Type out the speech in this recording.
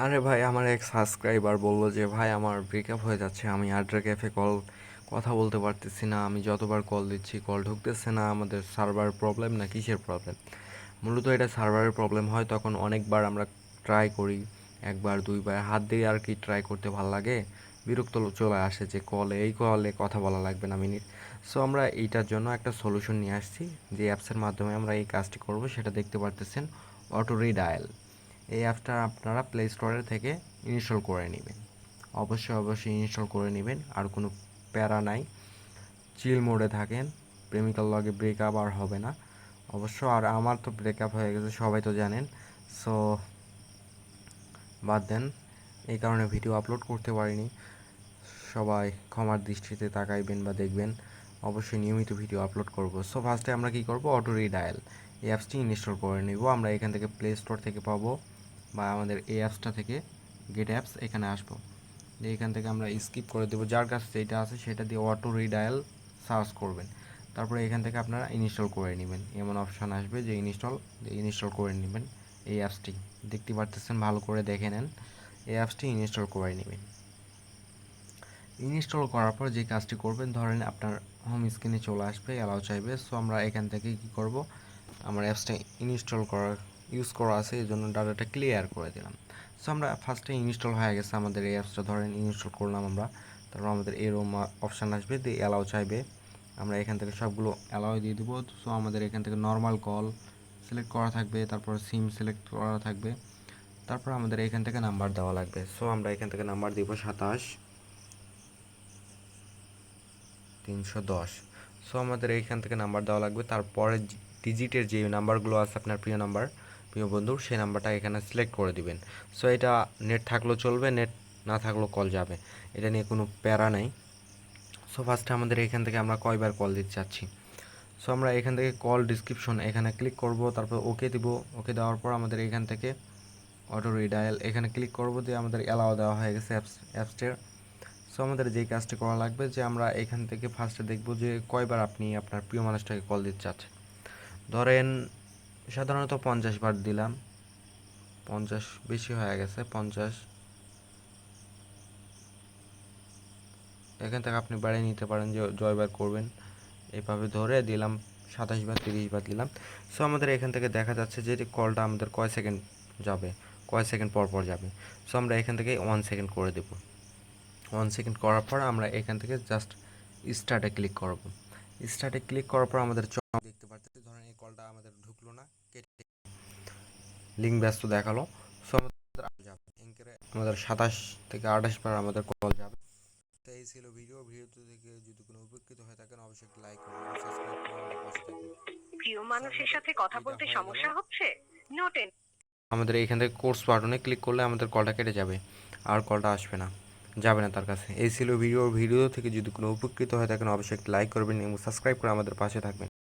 আরে ভাই, আমার এক সাবস্ক্রাইবার বলল যে, ভাই, আমার ব্রেকআপ হয়ে যাচ্ছে, আমি আড্রা ক্যাফে কল কথা বলতে পারতেছি না, আমি যতবার কল দিচ্ছি কল ঢুকতেছে না, আমাদের সার্ভার প্রবলেম না কিসের প্রবলেম মূলত এটা সার্ভারের প্রবলেম হয়, তখন অনেকবার আমরা ট্রাই করি, একবার, দুইবার, হাত দিয়ে আর কি ট্রাই করতে ভালো লাগে, বিরক্ত চলে আসে যে, কলে, এই কলে কথা বলা লাগবে না মিনিট সো আমরা এইটার জন্য একটা সলিউশন নিয়ে আসছি, যে অ্যাপসের মাধ্যমে আমরা এই কাজটি করব, সেটা দেখতে পারতেছেন অটো রিডায়াল এই অ্যাপটা আপনারা প্লে স্টোরের থেকে ইনস্টল করে নেবেন। অবশ্যই অবশ্যই ইনস্টল করে নেবেন, আর কোনো প্যারা নাই। চিল মোডে থাকেন, প্রেমিকার লগে ব্রেকআপ আর হবে না। অবশ্য, আর আমার তো ব্রেকআপ হয়ে গেছে, সবাই তো জানেন। সো বাদ দেন, এই কারণে ভিডিও আপলোড করতে পারিনি। সবাই ক্ষমার দৃষ্টিতে তাকাইবেন বা দেখবেন, অবশ্যই নিয়মিত ভিডিও আপলোড করব। সো ফার্স্টে আমরা কি করব? অটো রিডায়াল এই অ্যাপসটি ইনস্টল করে নেব। আমরা এখান থেকে প্লে স্টোর থেকে পাবো। বা আমাদের এই অ্যাপসটা থেকে গেট অ্যাপস এখানে আসব। এখান থেকে আমরা স্কিপ করে দেবো। যার কাছে যেটা আছে সেটা দিয়ে অটো রিডায়াল সার্চ করবেন। তারপরে এখান থেকে আপনারা ইনস্টল করে নেবেন। এমন অপশান আসবে যে ইনস্টল ইনস্টল করে নেবেন এই অ্যাপসটি। দেখতে পারতেছেন, ভালো করে দেখে নেন। এই অ্যাপসটি ইনস্টল করে নেবেন। ইনস্টল করার পর যে কাজটি করবেন, ধরেন আপনার হোম স্ক্রিনে চলে আসবে অ্যালাউ চাইবে। সো আমরা এখান থেকে কি করব? আমার অ্যাপসটা ইনস্টল করার ইউজ করা আছে, এই জন্য ডাটাটা ক্লিয়ার করে দিলাম। সো আমরা ফার্স্টে ইনস্টল হয়ে গেছে আমাদের এই অ্যাপসটা ধরেন ইনস্টল করলাম আমরা, তারপর আমাদের এরম অপশান আসবে, দিয়ে অ্যালাউ চাইবে। আমরা এখান থেকে সবগুলো অ্যালাউ দিয়ে দেবো। সো আমাদের এখান থেকে নর্মাল কল সিলেক্ট করা থাকবে, তারপর সিম সিলেক্ট করা থাকবে। তারপর আমাদের এখান থেকে নাম্বার দেওয়া লাগবে। সো আমরা এখান থেকে নাম্বার দিব সাতাশ। তিনশো দশ। সো আমাদের এইখান থেকে নাম্বার দেওয়া লাগবে। তারপরে ডিজিটের যে নাম্বারগুলো আছে, আপনার প্রিয় নাম্বার প্রিয় বন্ধুর সেই নাম্বারটা এখানে সিলেক্ট করে দিবেন। সো এটা নেট থাকলেও চলবে নেট না থাকলেও কল যাবে। এটা নিয়ে কোনো প্যারা নেই। সো ফার্স্টে আমাদের এখান থেকে আমরা কয়বার কল দিতে চাচ্ছি? সো আমরা এখান থেকে কল ডিসক্রিপশন এখানে ক্লিক করব, তারপর ওকে দিব। ওকে দেওয়ার পর আমাদের এখান থেকে অটো রিডায়াল এখানে ক্লিক করব, দিয়ে আমাদের অ্যালাও দেওয়া হয়ে গেছে অ্যাপস অ্যাপসটির সো আমাদের যেই কাজটি করা লাগবে, যে আমরা এখান থেকে ফার্স্টে দেখব যে কয়বার আপনি আপনার প্রিয় মানুষটাকে কল দিতে চাচ্ছেন। ধরেন সাধারণত পঞ্চাশ বার দিলাম। পঞ্চাশ বেশি হয়ে গেছে, পঞ্চাশ। এখান থেকে আপনি বাড়িয়ে নিতে পারেন, যে জয়বার করবেন। এভাবে ধরে দিলাম, সাতাশ বার, তিরিশ বার দিলাম। সো আমাদের এখান থেকে দেখা যাচ্ছে যে কলটা আমাদের কয় সেকেন্ড যাবে? কয় সেকেন্ড পর পর যাবে? সো আমরা এখান থেকে ওয়ান সেকেন্ড করে দেবো। ওয়ান সেকেন্ড করার পর আমরা এখান থেকে জাস্ট স্টার্টে ক্লিক করব। স্টার্টে ক্লিক করার পর আমাদের চ- দেখতে পাচ্ছি ধরেন এই কলটা আমাদের ঢুকলো না কেটে লিঙ্ক ব্যস্ত দেখাল। সো আমাদের যাবে এঙ্কেরে আমাদের সাতাশ থেকে আঠাশ বার আমাদের কল যাবে। তো এই ছিল ভিডিও ভিডিওতে থেকে যদি কোনো উপকৃত হয়ে থাকেন অবশ্যই লাইক করবেন সাবস্ক্রাইব করে আমাদের পাশে থাকবেন। প্রিয় মানুষের সাথে কথা বলতে সমস্যা হচ্ছে নোটেন আমাদের এইখান থেকে কোর্স বাটনে ক্লিক করলে আমাদের কলটা কেটে যাবে আর কলটা আসবে না। যাবে না তার কাছে। এই ছিল ভিডিও ভিডিও। থেকে যদি কোনো উপকৃত হয়ে থাকেন অবশ্যই একটা লাইক করবেন এবং সাবস্ক্রাইব করে আমাদের পাশে থাকবেন।